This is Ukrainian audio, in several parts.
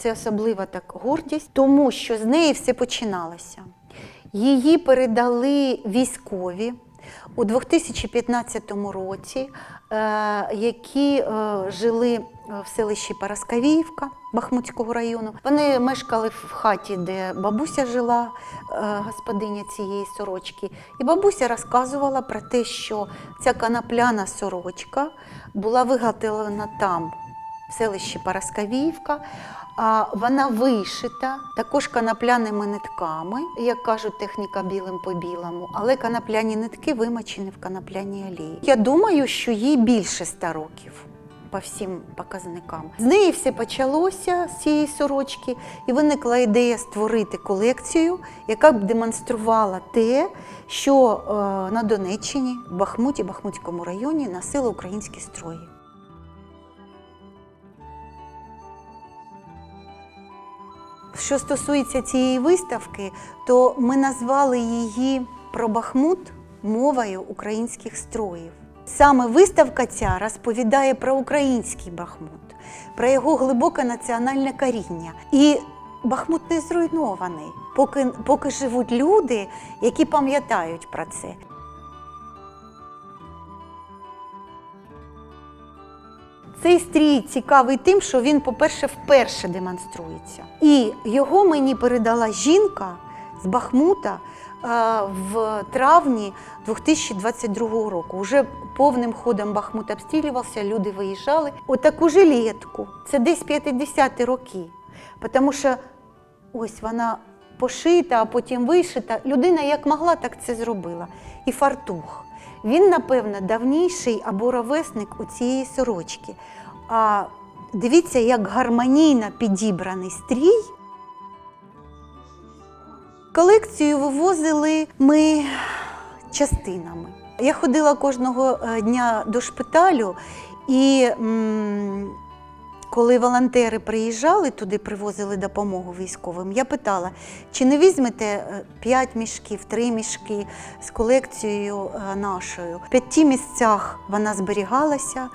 Це особлива так гордість, тому що з неї все починалося. Її передали військові у 2015 році, е, які е, жили е, в селищі Параскавіївка Бахмутського району. Вони мешкали в хаті, де бабуся жила, господиня цієї сорочки. І бабуся розказувала про те, що ця канапляна сорочка була виготовлена там, в селищі Параскавіївка. Вона вишита також канапляними нитками, як кажуть, техніка білим по білому, але канапляні нитки вимочені в канапляній олії. Я думаю, що їй більше 100 років по всім показникам. З неї все почалося з цієї сорочки, і виникла ідея створити колекцію, яка б демонструвала те, що е, на Донеччині, в Бахмуті, Бахмутському районі носили українські строї. Що стосується цієї виставки, то ми назвали її про Бахмут мовою українських строїв. Саме виставка ця розповідає про український Бахмут, про його глибоке національне коріння. І Бахмут не зруйнований, поки, поки живуть люди, які пам'ятають про це. Цей стрій цікавий тим, що він, по-перше, вперше демонструється. І його мені передала жінка з Бахмута е, в травні 2022 року. Уже повним ходом Бахмут обстрілювався, люди виїжджали. Отаку жилетку, це десь 50-ті роки. Тому що ось вона пошита, а потім вишита. Людина як могла, так це зробила. І фартух. Він, напевно, давніший або ровесник у цієї сорочки. А дивіться, як гармонійно підібраний стрій. Колекцію вивозили ми частинами. Я ходила кожного е, дня до шпиталю, і коли волонтери приїжджали туди, привозили допомогу військовим, я питала, чи не візьмете 5 мішків, 3 мішки з колекцією е, нашою. В п'яти місцях вона зберігалася,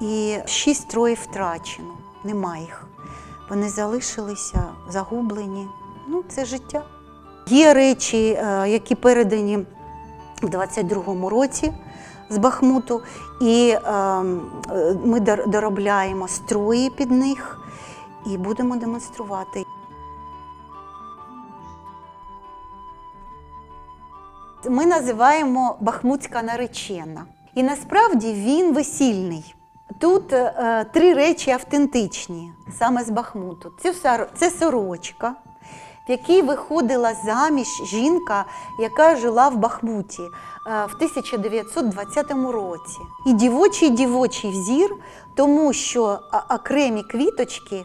і шість троїв втрачено. Нема їх. Вони залишилися загублені. Ну, це життя. Є речі, е, які передані в 22-му році з Бахмуту, і е, е, ми доробляємо строї під них і будемо демонструвати. Ми називаємо Бахмутська наречена. І насправді він весільний. Тут е, три речі автентичні, саме з Бахмуту. Це, це сорочка, в якій виходила заміж жінка, яка жила в Бахмуті е, в 1920 році. І дівочий дівочий взір, тому що окремі квіточки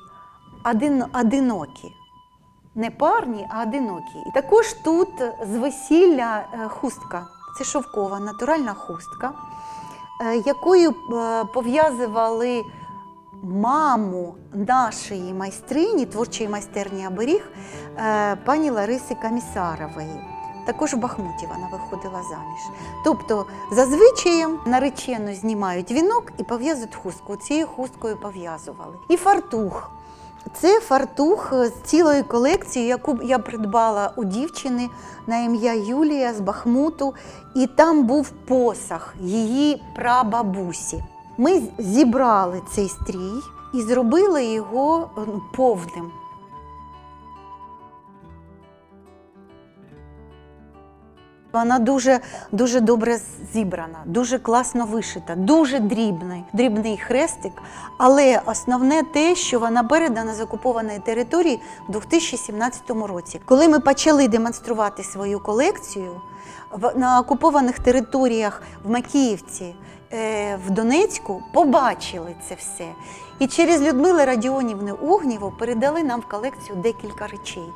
один, одинокі. Не парні, а одинокі. І також тут з весілля е, хустка. Це шовкова, натуральна хустка, е, якою пов'язували маму нашої майстрині, творчої майстерні оберіг, е, пані Лариси Камісарової. Також в Бахмуті вона виходила заміж. Тобто, зазвичай наречену знімають вінок і пов'язують хустку. Цією хусткою пов'язували. І фартух. Це фартух з цілої колекції, яку я придбала у дівчини на ім'я Юлія з Бахмуту, і там був посах її прабабусі. Ми зібрали цей стрій і зробили його ну, повним. Вона дуже, дуже добре зібрана, дуже класно вишита, дуже дрібний, дрібний хрестик. Але основне те, що вона передана з окупованої території в 2017 році. Коли ми почали демонструвати свою колекцію на окупованих територіях в Макіївці, в Донецьку, побачили це все. І через Людмили Радіонівни Огнєву передали нам в колекцію декілька речей.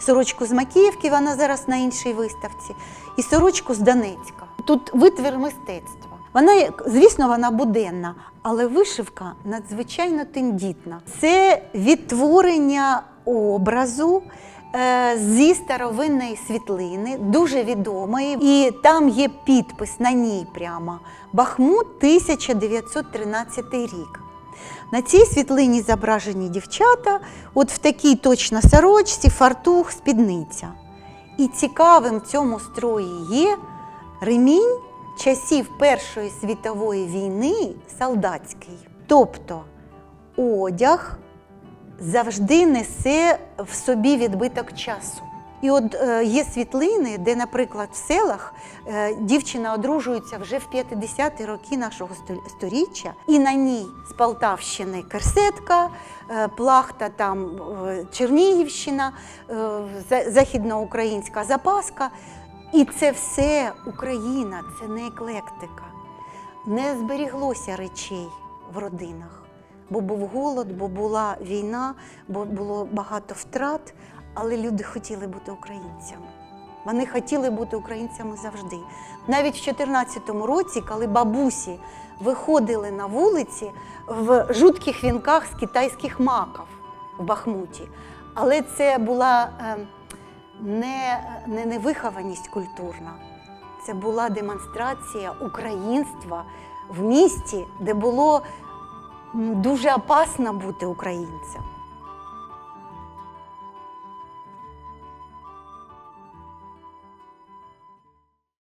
Сорочку з Макіївки, вона зараз на іншій виставці, і сорочку з Донецька. Тут витвір мистецтва. Вона, звісно, вона буденна, але вишивка надзвичайно тендітна. Це відтворення образу е, зі старовинної світлини, дуже відомої. І там є підпис на ній прямо Бахмут 1913 рік. На цій світлині зображені дівчата, от в такій точно сорочці, фартух, спідниця. І цікавим в цьому строї є ремінь часів Першої світової війни солдатський. Тобто одяг завжди несе в собі відбиток часу. І от е, є світлини, де, наприклад, в селах е, дівчина одружується вже в 50-ті роки нашого сторіччя, і на ній з Полтавщини Керсетка, е, Плахта, там е, Чернігівщина, е, за- західноукраїнська запаска. І це все Україна, це не еклектика. Не зберіглося речей в родинах, бо був голод, бо була війна, бо було багато втрат, але люди хотіли бути українцями. Вони хотіли бути українцями завжди. Навіть в 2014 році, коли бабусі виходили на вулиці в жутких вінках з китайських маків в Бахмуті. Але це була е, не, не невихованість культурна, це була демонстрація українства в місті, де було дуже опасно бути українцем.